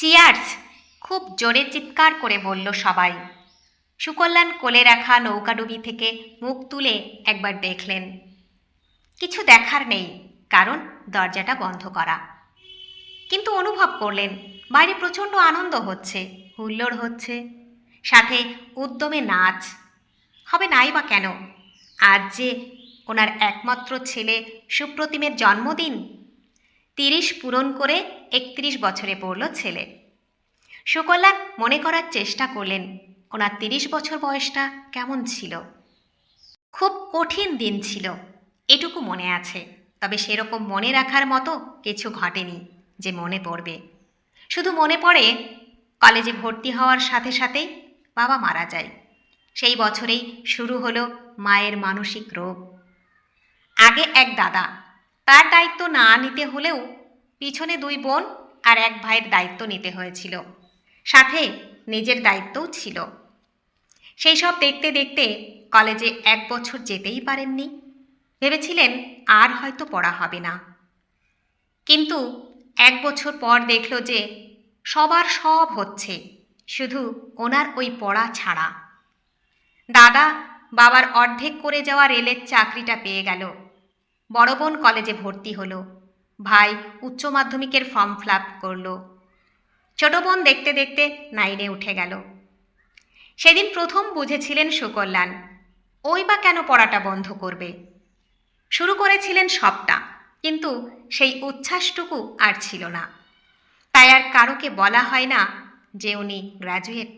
Cheers খুব জোরে চিৎকার করে বলল সবাই। সুকল্যাণ কোলে রাখা নৌকাডুবি থেকে মুখ তুলে একবার দেখলেন। কিছু দেখার নেই, কারণ দরজাটা বন্ধ করা। কিন্তু অনুভব করলেন, বাইরে প্রচণ্ড আনন্দ হচ্ছে, হুল্লোড় হচ্ছে, সাথে উদ্যমে নাচ। হবে নাই বা কেন? আজ যে ওনার একমাত্র ছেলে সুপ্রতিমের জন্মদিন, তিরিশ পূরণ করে একত্রিশ বছরে পড়ল ছেলে। সুকল্যাণ মনে করার চেষ্টা করলেন, ওনার তিরিশ বছর বয়সটা কেমন ছিল? খুব কঠিন দিন ছিল, এটুকু মনে আছে, তবে সেরকম মনে রাখার মতো কিছু ঘটেনি যে মনে পড়বে। শুধু মনে পড়ে, কলেজে ভর্তি হওয়ার সাথে সাথেই বাবা মারা যায়। সেই বছরেই শুরু হলো মায়ের মানসিক রোগ। আগে এক দাদা, তার দায়িত্ব না নিতে হলেও পিছনে দুই বোন আর এক ভাইয়ের দায়িত্ব নিতে হয়েছিল। সাথে নিজের দায়িত্বও ছিল। সেই সব দেখতে দেখতে কলেজে এক বছর যেতেই পারেননি। ভেবেছিলেন আর হয়তো পড়া হবে না। কিন্তু এক বছর পর দেখল যে সবার সব হচ্ছে, শুধু ওনার ওই পড়া ছাড়া। দাদা বাবার অর্ধেক করে যাওয়া রেলের চাকরিটা পেয়ে গেল। বড় বোন কলেজে ভর্তি হলো। ভাই উচ্চ মাধ্যমিকের ফর্ম ফিল আপ করল। ছোট বোন দেখতে দেখতে নাইনে উঠে গেল। সেদিন প্রথম বুঝেছিলেন সুকল্যাণ, ওই বা কেন পড়াটা বন্ধ করবে? শুরু করেছিলেন সবটা, কিন্তু সেই উচ্ছ্বাসটুকু আর ছিল না। তাই আর কারোকে বলা হয় না যে উনি গ্র্যাজুয়েট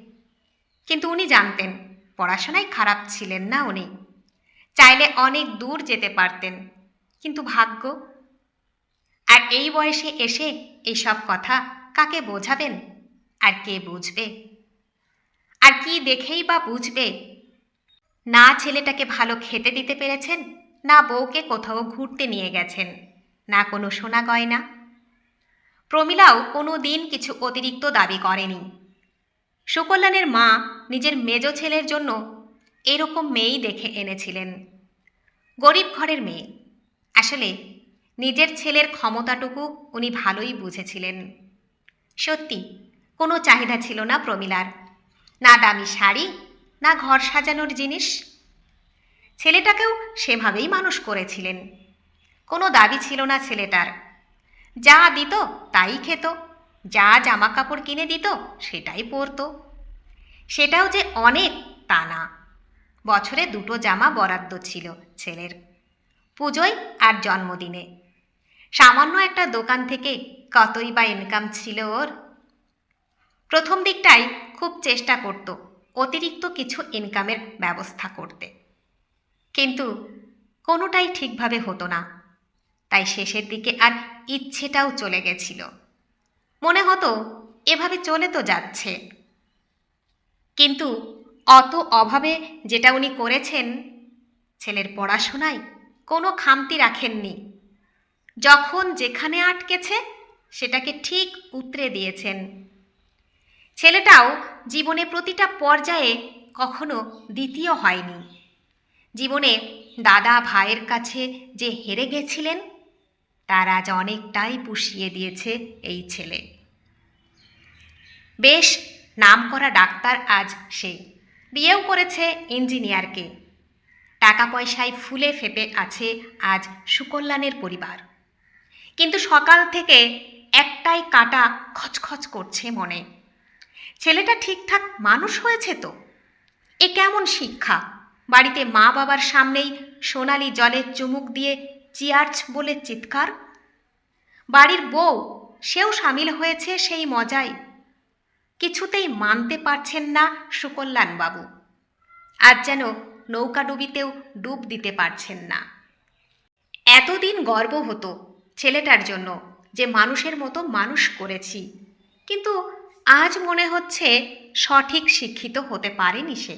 কিন্তু উনি জানতেন, পড়াশোনায় খারাপ ছিলেন না উনি। চাইলে অনেক দূর যেতে পারতেন, কিন্তু ভাগ্য আর এই বয়সে এসে এইসব কথা কাকে বোঝাবেন? আর কে বুঝবে? আর কি দেখেই বা বুঝবে? না ছেলেটাকে ভালো খেতে দিতে পেরেছেন, না বউকে কোথাও ঘুরতে নিয়ে গেছেন, না কোনো সোনা গয়না। প্রমিলাও কোনো দিন কিছু অতিরিক্ত দাবি করেনি। সুকল্যাণের মা নিজের মেজ ছেলের জন্য এরকম মেয়েই দেখে এনেছিলেন। গরিব ঘরের মেয়ে। আসলে নিজের ছেলের ক্ষমতাটুকু উনি ভালোই বুঝেছিলেন। সত্যি, কোনো চাহিদা ছিল না প্রমিলার। না দামি শাড়ি, না ঘর সাজানোর জিনিস। ছেলেটাকেও সেভাবেই মানুষ করেছিলেন। কোনো দাবি ছিল না ছেলেটার। যা দিত তাই খেত, যা জামা কাপড় কিনে দিত সেটাই পরতো। সেটাও যে অনেক তা না। বছরে দুটো জামা বরাদ্দ ছিল ছেলের, পুজোয় আর জন্মদিনে। সামান্য একটা দোকান থেকে কতই বা ইনকাম ছিল ওর। প্রথম দিকটাই খুব চেষ্টা করত অতিরিক্ত কিছু ইনকামের ব্যবস্থা করতে। কিন্তু কোনোটাই ঠিকভাবে হতো না। তাই শেষের দিকে আর ইচ্ছেটাও চলে গেছিল। মনে হতো এভাবে চলে তো যাচ্ছে। কিন্তু অত অভাবে যেটা উনি করেছেন, ছেলের পড়াশোনায় কোনো খামতি রাখেননি। যখন যেখানে আটকেছে, সেটাকে ঠিক উতরে দিয়েছেন। ছেলেটাও জীবনে প্রতিটা পর্যায়ে কখনো দ্বিতীয় হয়নি। জীবনে দাদা ভাইয়ের কাছে যে হেরে গেছিলেন, তার আজ অনেকটাই পুষিয়ে দিয়েছে এই ছেলে। বেশ, নামকরা ডাক্তার আজ সে। বিয়েও করেছে ইঞ্জিনিয়ারকে। টাকা পয়সায় ফুলে ফেপে আছে আজ সুকল্যাণের পরিবার। কিন্তু সকাল থেকে একটাই কাটা খচখচ করছে মনে। ছেলেটা ঠিকঠাক মানুষ হয়েছে তো? এ কেমন শিক্ষা? বাড়িতে মা বাবার সামনেই সোনালি জলে চুমুক দিয়ে চিয়ার্চ বলে চিৎকার? বাড়ির বউ, সেও সামিল হয়েছে সেই মজায়। কিছুতেই মানতে পারছেন না সুকল্যাণবাবু। আর যেন নৌকাডুবিতেও ডুব দিতে পারছেন না। এতদিন গর্ব হতো ছেলেটার জন্য, যে মানুষের মতো মানুষ করেছি। কিন্তু আজ মনে হচ্ছে সঠিক শিক্ষিত হতে পারেনি সে।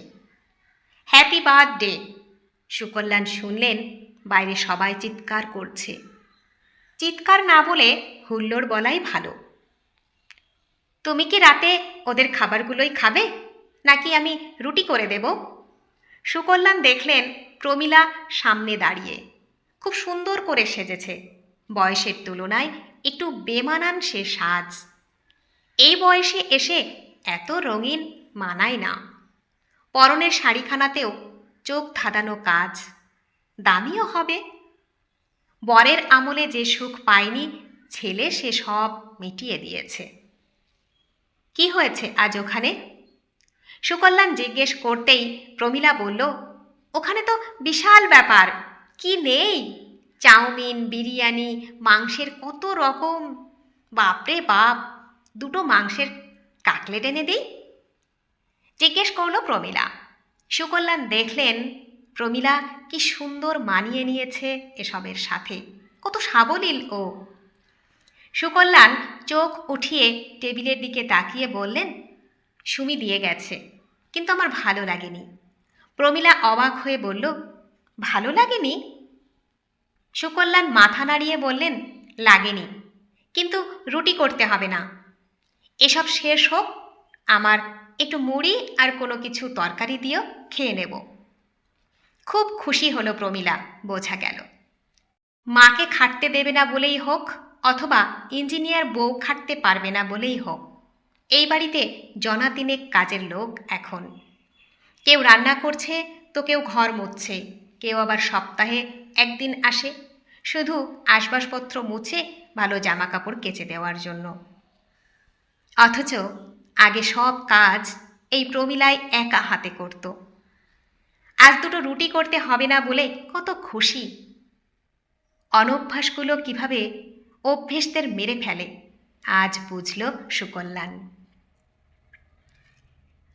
হ্যাপি বার্থডে, সুকল্যাণ শুনলেন, বাইরে সবাই চিৎকার করছে। চিৎকার না বলে হুল্লোড় বলাই ভালো। তুমি কি রাতে ওদের খাবারগুলোই খাবে? নাকি আমি রুটি করে দেব? সুকল্যাণ দেখলেন প্রমিলা সামনে দাঁড়িয়ে, খুব সুন্দর করে সেজেছে। বয়সের তুলনায় একটু বেমানান সে সাজ। এই বয়সে এসে এত রঙিন মানায় না। পরনের শাড়িখানাতেও চোখ ধাঁধানো কাজ। দামিও হবে। বরের আমলে যে সুখ পায়নি, ছেলে সে সব মিটিয়ে দিয়েছে। কি হয়েছে আজ ওখানে? সুকল্যাণ জিজ্ঞেস করতেই প্রমীলা বলল, ওখানে তো বিশাল ব্যাপার, কি নেই? চাউমিন, বিরিয়ানি, মাংসের কত রকম? বাপরে বাপ, দুটো মাংসের কাটলেট এনে দিই? জিজ্ঞেস করল প্রমীলা। সুকল্যাণ দেখলেন প্রমীলা কি সুন্দর মানিয়ে নিয়েছে এসবের সাথে। কত সাবলীল ও। সুকল্যাণ চোখ উঠিয়ে টেবিলের দিকে তাকিয়ে বললেন, সুমি দিয়ে গেছে, কিন্তু আমার ভালো লাগেনি। প্রমীলা অবাক হয়ে বলল, ভালো লাগেনি? সুকল্যাণ মাথা নাড়িয়ে বললেন, লাগেনি। কিন্তু রুটি করতে হবে না। এসব শেষ হোক, আমার একটু মুড়ি আর কোনো কিছু তরকারি দিয়েও খেয়ে নেব। খুব খুশি হলো প্রমীলা, বোঝা গেল। মাকে খাটতে দেবে না বলেই হোক, অথবা ইঞ্জিনিয়ার বউ খাটতে পারবে না বলেই হোক, এই বাড়িতে জনা তিনেক কাজের লোক এখন। কেউ রান্না করছে, তো কেউ ঘর মুছছে, কেউ আবার সপ্তাহে একদিন আসে। শুধু আসবাবপত্র মুছে ভালো জামা কাপড় কেচে দেওয়ার জন্য। অথচ আগে সব কাজ এই প্রমিলায় একা হাতে করত। আজ দুটো রুটি করতে হবে না বলে কত খুশি। অনভ্যাসগুলো কীভাবে অভ্যেসদের মেরে ফেলে, আজ বুঝল সুকল্যাণ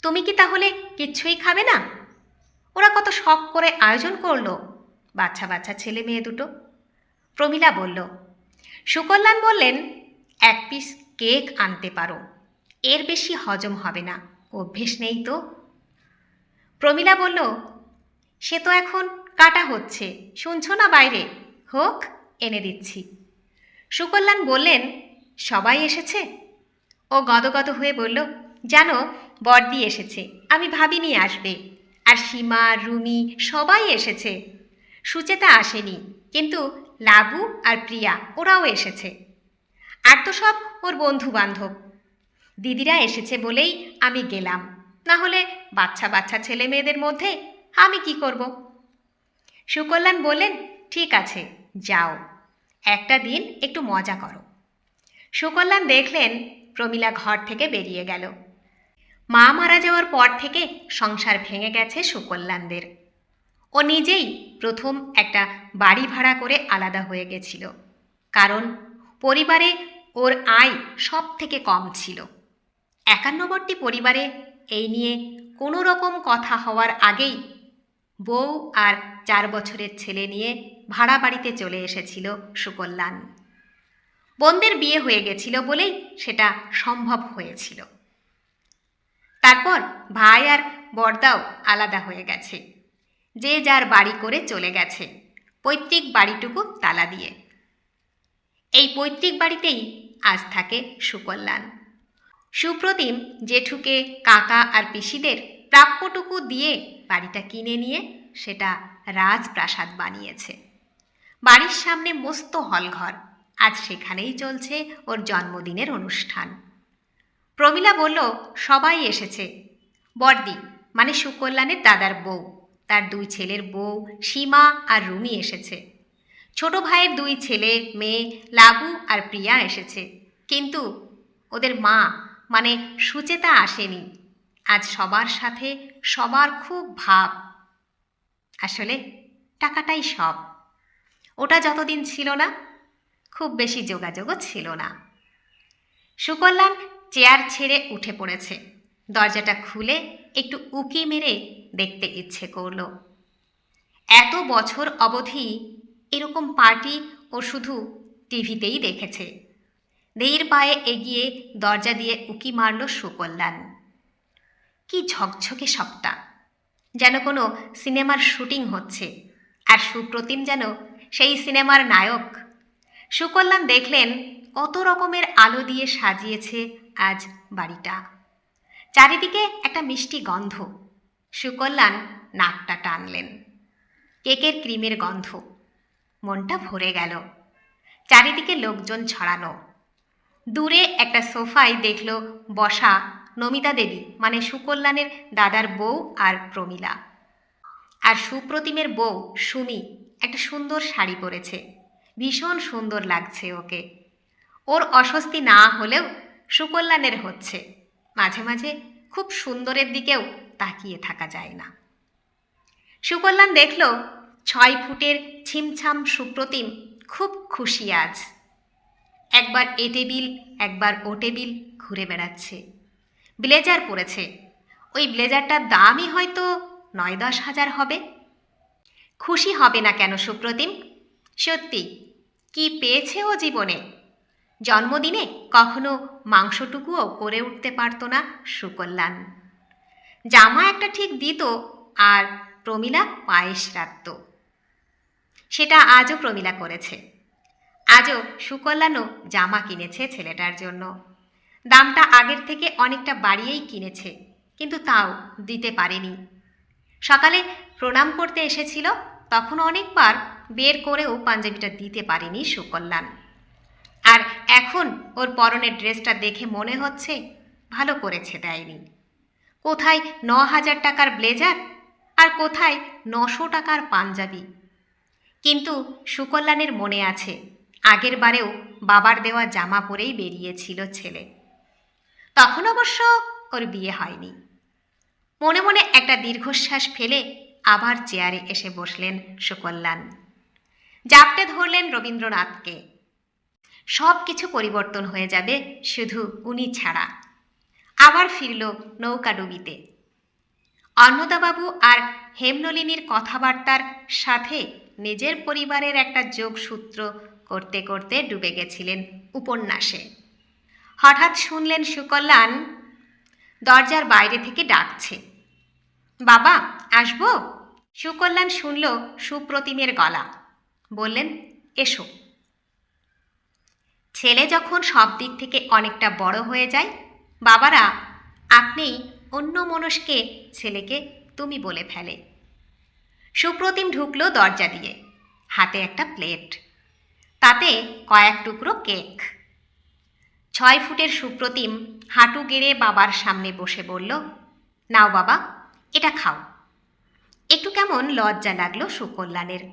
তুমি কি তাহলে কিচ্ছুই খাবে না? ওরা কত শখ করে আয়োজন করল, বাচ্চা বাচ্চা, ছেলে মেয়ে দুটো। প্রমীলা বলল সুকল্যাণ বললেন, এক পিস কেক আনতে পারো। এর বেশি হজম হবে না, অভ্যেস নেই তো? প্রমীলা বলল, সে তো এখন কাটা হচ্ছে, শুনছো না বাইরে? হোক, এনে দিচ্ছি। সুকল্যাণ বললেন, সবাই এসেছে? ও গদগদ হয়ে বলল, জানো, বর্দি এসেছে, আমি ভাবিনি আসবে। আর সীমা, রুমি সবাই এসেছে। সুচেতা আসেনি, কিন্তু লাবু আর প্রিয়া, ওরাও এসেছে। আর তো সব ওর বন্ধু বান্ধব দিদিরা এসেছে বলেই আমি গেলাম। না হলে বাচ্চা বাচ্চা ছেলে মেয়েদের মধ্যে আমি কি করব? সুকল্যাণ বললেন, ঠিক আছে, যাও। একটা দিন একটু মজা করো। সুকল্যাণ দেখলেন প্রমীলা ঘর থেকে বেরিয়ে গেল। মা মারা যাওয়ার পর থেকে সংসার ভেঙে গেছে সুকল্যাণদের। ও নিজেই প্রথম একটা বাড়ি ভাড়া করে আলাদা হয়ে গেছিল। কারণ পরিবারে ওর আয় সব থেকে কম ছিল। একান্নবর্তী পরিবারে এই নিয়ে কোনো রকম কথা হওয়ার আগেই বউ আর চার বছরের ছেলে নিয়ে ভাড়া বাড়িতে চলে এসেছিল সুকল্যাণ। বোনদের বিয়ে হয়ে গেছিল বলেই সেটা সম্ভব হয়েছিল। তারপর ভাই আর বর্দাও আলাদা হয়ে গেছে। যে যার বাড়ি করে চলে গেছে। পৈতৃক বাড়িটুকু তালা দিয়ে। এই পৈতৃক বাড়িতেই আজ থাকে সুকল্যাণ। সুপ্রতিম জেঠুকে কাকা আর পিসিদের প্রাপ্যটুকু দিয়ে বাড়িটা কিনে নিয়ে সেটা রাজপ্রাসাদ বানিয়েছে। বাড়ির সামনে মস্ত হলঘর, আজ সেখানেই চলছে ওর জন্মদিনের অনুষ্ঠান। প্রমীলা বলল, সবাই এসেছে। বর্দি মানে সুকল্যাণের দাদার বউ। তার দুই ছেলের বউ সীমা আর রুমি এসেছে। ছোট ভাইয়ের দুই ছেলে, মেয়ে, লাবু আর প্রিয়া এসেছে। কিন্তু ওদের মা মানে সুচেতা আসেনি। আজ সবার সাথে সবার খুব ভাব। আসলে টাকাটাই সব। ওটা যতদিন ছিল না, খুব বেশি যোগাযোগও ছিল না। সুকল্যাণ চেয়ার ছেড়ে উঠে পড়েছে। দরজাটা খুলে একটু উকি মেরে দেখতে ইচ্ছে করল। এত বছর অবধি এরকম পার্টি ও শুধু টিভিতেই দেখেছে। ধীর পায়ে এগিয়ে দরজা দিয়ে উকি মারল সুকল্যাণ কি ঝকঝকে সবটা। যেন কোনো সিনেমার শুটিং হচ্ছে আর সুপ্রতিম যেন সেই সিনেমার নায়ক। সুকল্যাণ দেখলেন কত রকমের আলো দিয়ে সাজিয়েছে আজ বাড়িটা। চারিদিকে একটা মিষ্টি গন্ধ। সুকল্যাণ নাকটা টানলেন। কেকের ক্রিমের গন্ধ। মনটা ভরে গেল। চারিদিকে লোকজন ছড়ানো। দূরে একটা সোফায় দেখল বসা নমিতা দেবী মানে সুকল্যাণের দাদার বউ আর প্রমীলা। আর সুপ্রতিমের বউ সুমি একটা সুন্দর শাড়ি পরেছে। ভীষণ সুন্দর লাগছে ওকে। ওর অস্বস্তি না হলেও সুকল্যাণের হচ্ছে। মাঝে মাঝে খুব সুন্দরের দিকেও তাকিয়ে থাকা যায় না। সুকল্যাণ দেখল ছয় ফুটের ছিমছাম সুপ্রতিম খুব খুশি আজ। একবার এ টেবিল, একবার ও টেবিল ঘুরে বেড়াচ্ছে। ব্লেজার পরেছে ওই ব্লেজারটার দামই হয়তো নয় দশ হাজার হবে। খুশি হবে না কেন সুপ্রতিম? সত্যি, কি পেয়েছে ও জীবনে? জন্মদিনে কখনো মাংসটুকুও করে উঠতে পারতো না সুকল্যাণ। জামা একটা ঠিক দিত আর প্রমীলা পায়েস রাখত সেটা আজও প্রমীলা করেছে। আজও সুকল্যাণও জামা কিনেছে ছেলেটার জন্য। দামটা আগের থেকে অনেকটা বাড়িয়েই কিনেছে, কিন্তু তাও দিতে পারেনি। সকালে প্রণাম করতে এসেছিল, তখন অনেকবার বের করেও পাঞ্জাবিটা দিতে পারেনি সুকল্যাণ। এখন ওর পরনের ড্রেসটা দেখে মনে হচ্ছে ভালো করেছে দেয়নি কোথায় ন হাজার টাকার ব্লেজার আর কোথায় নশো টাকার পাঞ্জাবি। কিন্তু সুকল্যাণের মনে আছে, আগের বারেও বাবার দেওয়া জামা পরেই বেরিয়েছিল ছেলে। তখন অবশ্য ওর বিয়ে হয়নি। মনে মনে একটা দীর্ঘশ্বাস ফেলে আবার চেয়ারে এসে বসলেন সুকল্যাণ। জাপটে ধরলেন রবীন্দ্রনাথকে। সব কিছু পরিবর্তন হয়ে যাবে শুধু উনি ছাড়া। আবার ফিরল নৌকাডুবিতে অন্নদাবাবু আর হেমনলিনীর কথাবার্তার সাথে নিজের পরিবারের একটা যোগসূত্র করতে করতে ডুবে গেছিলেন উপন্যাসে। হঠাৎ শুনলেন সুকল্যাণ দরজার বাইরে থেকে ডাকছে। বাবা, আসব? সুকল্যাণ শুনল সুপ্রতিমের গলা। বললেন, এসো। ছেলে যখন সব দিক থেকে অনেকটা বড় হয়ে যায়, বাবারা, আপনি অন্য মনস্কে ছেলেকে তুমি বলে ফেলে। সুপ্রতিম ঢুকলো দরজা দিয়ে, হাতে একটা প্লেট, তাতে কয়েক টুকরো কেক। ছয় ফুটের সুপ্রতিম হাঁটু গেড়ে বাবার সামনে বসে বলল, নাও বাবা, এটা খাও। একটু কেমন লজ্জা লাগল সুকল্যাণের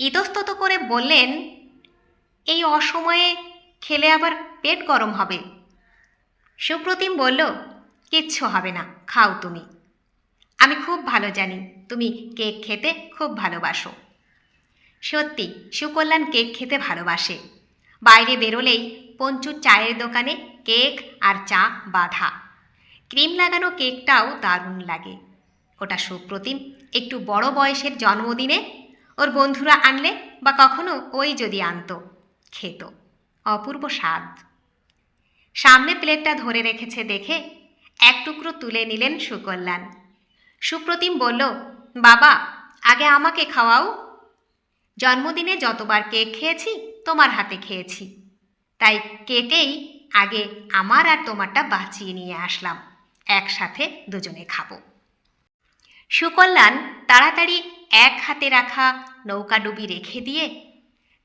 ইতস্তত করে বললেন, এই অসময়ে খেলে আবার পেট গরম হবে। সুপ্রতিম বলল, কিচ্ছু হবে না, খাও তুমি। আমি খুব ভালো জানি, তুমি কেক খেতে খুব ভালোবাসো। সত্যি, সুকল্যাণ কেক খেতে ভালোবাসে। বাইরে বেরোলেই পঞ্চুর চায়ের দোকানে কেক আর চা বাঁধা। ক্রিম লাগানো কেকটাও দারুণ লাগে। ওটা সুপ্রতিম, একটু বড় বয়সের জন্মদিনে ওর বন্ধুরা আনলে বা কখনো ওই যদি আনতো, খেত। অপূর্ব স্বাদ। সামনে প্লেটটা ধরে রেখেছে দেখে এক টুকরো তুলে নিলেন সুকল্যাণ সুপ্রতিম বলল, বাবা, আগে আমাকে খাওয়াও। জন্মদিনে যতবার কেক খেয়েছি, তোমার হাতে খেয়েছি। তাই কেকেই আগে আমার আর তোমারটা বাঁচিয়ে নিয়ে আসলাম। একসাথে দুজনে খাব। সুকল্যাণ তাড়াতাড়ি এক হাতে রাখা নৌকাডুবি রেখে দিয়ে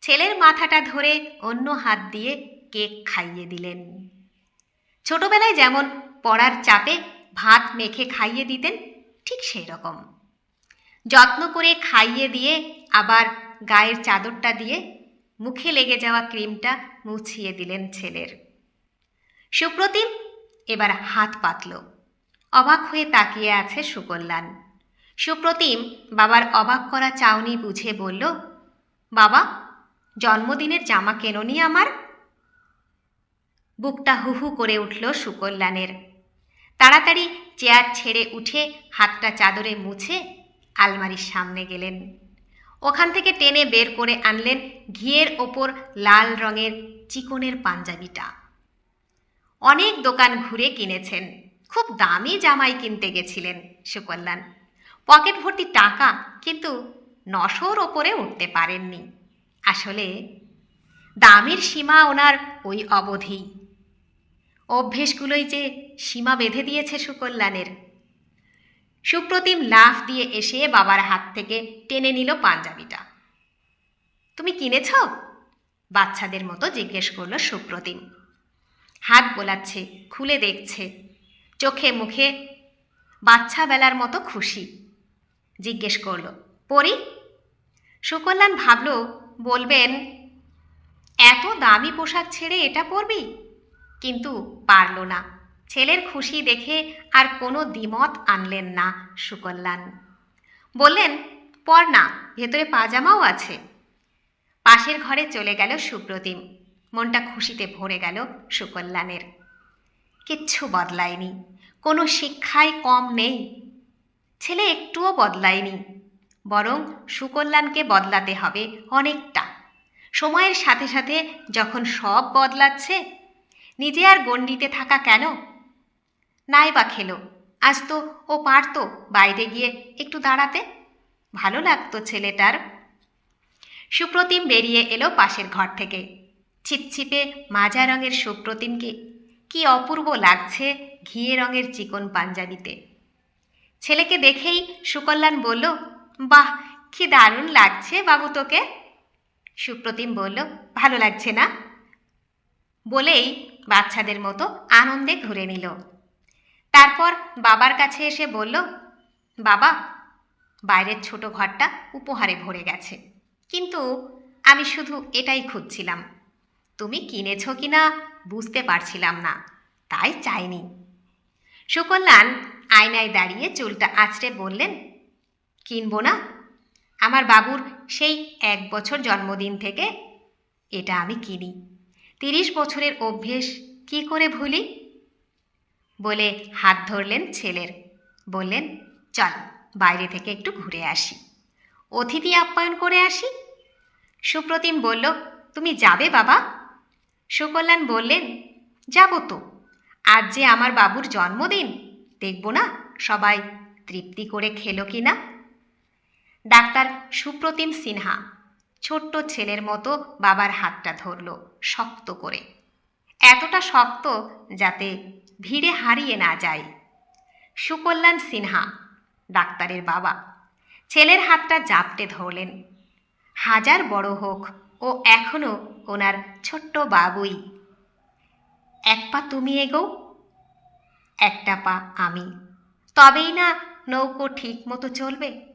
ছেলের মাথাটা ধরে অন্য হাত দিয়ে কেক খাইয়ে দিলেন। ছোটবেলায় যেমন পড়ার চাপে ভাত মেখে খাইয়ে দিতেন, ঠিক সেই রকম যত্ন করে খাইয়ে দিয়ে আবার গায়ের চাদরটা দিয়ে মুখে লেগে যাওয়া ক্রিমটা মুছিয়ে দিলেন ছেলের। সুপ্রতিম এবার হাত পাতল। অবাক হয়ে তাকিয়ে আছে সুকল্যাণ সুপ্রতিম বাবার অবাক করা চাউনি বুঝে বলল, বাবা জন্মদিনের জামা কেননি আমার? বুকটা হুহু করে উঠল সুকল্যাণের। তাড়াতাড়ি চেয়ার ছেড়ে উঠে হাতটা চাদরে মুছে আলমারির সামনে গেলেন। ওখান থেকে টেনে বের করে আনলেন ঘিয়ের ওপর লাল রঙের চিকনের পাঞ্জাবিটা। অনেক দোকান ঘুরে কিনেছেন। খুব দামি জামাই কিনতে গেছিলেন সুকল্যাণ। পকেট ভর্তি টাকা কিন্তু নশোর ওপরে উঠতে পারেননি। আসলে দামের সীমা ওনার ওই অবধি। অভ্যেসগুলোই যে সীমা বেঁধে দিয়েছে সুকল্যাণের। সুপ্রতিম লাফ দিয়ে এসে বাবার হাত থেকে টেনে নিল পাঞ্জাবিটা। তুমি কিনেছ? বাচ্চাদের মতো জিজ্ঞেস করল সুপ্রতিম। হাত বোলাচ্ছে, খুলে দেখছে, চোখে মুখে বাচ্চা বেলার মতো খুশি। জিজ্ঞেস করল, পরি? সুকল্যাণ ভাবল বলবেন, এত দামি পোশাক ছেড়ে এটা পরবি? কিন্তু পারল না। ছেলের খুশি দেখে আর কোনো দ্বিমত আনলেন না সুকল্যাণ। বললেন, পর না, ভেতরে পাজামাও আছে। পাশের ঘরে চলে গেল সুপ্রতিম। মনটা খুশিতে ভরে গেল সুকল্যাণের। কিচ্ছু বদলায়নি। কোনো শিক্ষায় কম নেই। ছেলে একটুও বদলায়নি। বরং সুকল্যাণকে বদলাতে হবে অনেকটা। সময়ের সাথে সাথে যখন সব বদলাচ্ছে, নিজে আর গণ্ডিতে থাকা কেন? নাই বা খেলো, আজ তো ও পারতো বাইরে গিয়ে একটু দাঁড়াতে। ভালো লাগতো ছেলেটার। সুপ্রতিম বেরিয়ে এলো পাশের ঘর থেকে। ছিপছিপে মাজা রঙের সুপ্রতিমকে কি অপূর্ব লাগছে ঘিয়ে রঙের চিকন পাঞ্জাবিতে। ছেলেকে দেখেই সুকল্যাণ বলল বাহ, কি দারুণ লাগছে বাবু তোকে। সুপ্রতিম বলল, ভালো লাগছে না। বলেই বাচ্চাদের মতো আনন্দে ঘুরে নিল। তারপর বাবার কাছে এসে বলল, বাবা, বাইরের ছোট ঘরটা উপহারে ভরে গেছে। কিন্তু আমি শুধু এটাই খুঁজছিলাম। তুমি কিনেছ কি না বুঝতে পারছিলাম না, তাই চাইনি। সুকল্যাণ আয়নায় দাঁড়িয়ে চুলটা আঁচড়ে বললেন কিনবো না? আমার বাবুর সেই এক বছর জন্মদিন থেকে এটা আমি কিনি। তিরিশ বছরের অভ্যেস কি করে ভুলি? বলে হাত ধরলেন ছেলের। বললেন, চল, বাইরে থেকে একটু ঘুরে আসি। অতিথি আপ্যায়ন করে আসি? সুপ্রতিম বলল, তুমি যাবে বাবা? সুকল্যাণ বললেন, যাব তো। আজ যে আমার বাবুর জন্মদিন, দেখব না সবাই তৃপ্তি করে খেলো কি না ডাক্তার সুপ্রতিম সিনহা। ছোট্ট ছেলের মতো বাবার হাতটা ধরল, শক্ত করে। এতটা শক্ত যাতে ভিড়ে হারিয়ে না যায়। সুকল্যাণ সিনহা, ডাক্তারের বাবা, ছেলের হাতটা জাপটে ধরলেন। হাজার বড় হোক ও এখনও ওনার ছোট্ট বাবুই। এক পা তুমি এগো, একটা পা আমি। তবেই না নৌকো ঠিক মতো চলবে।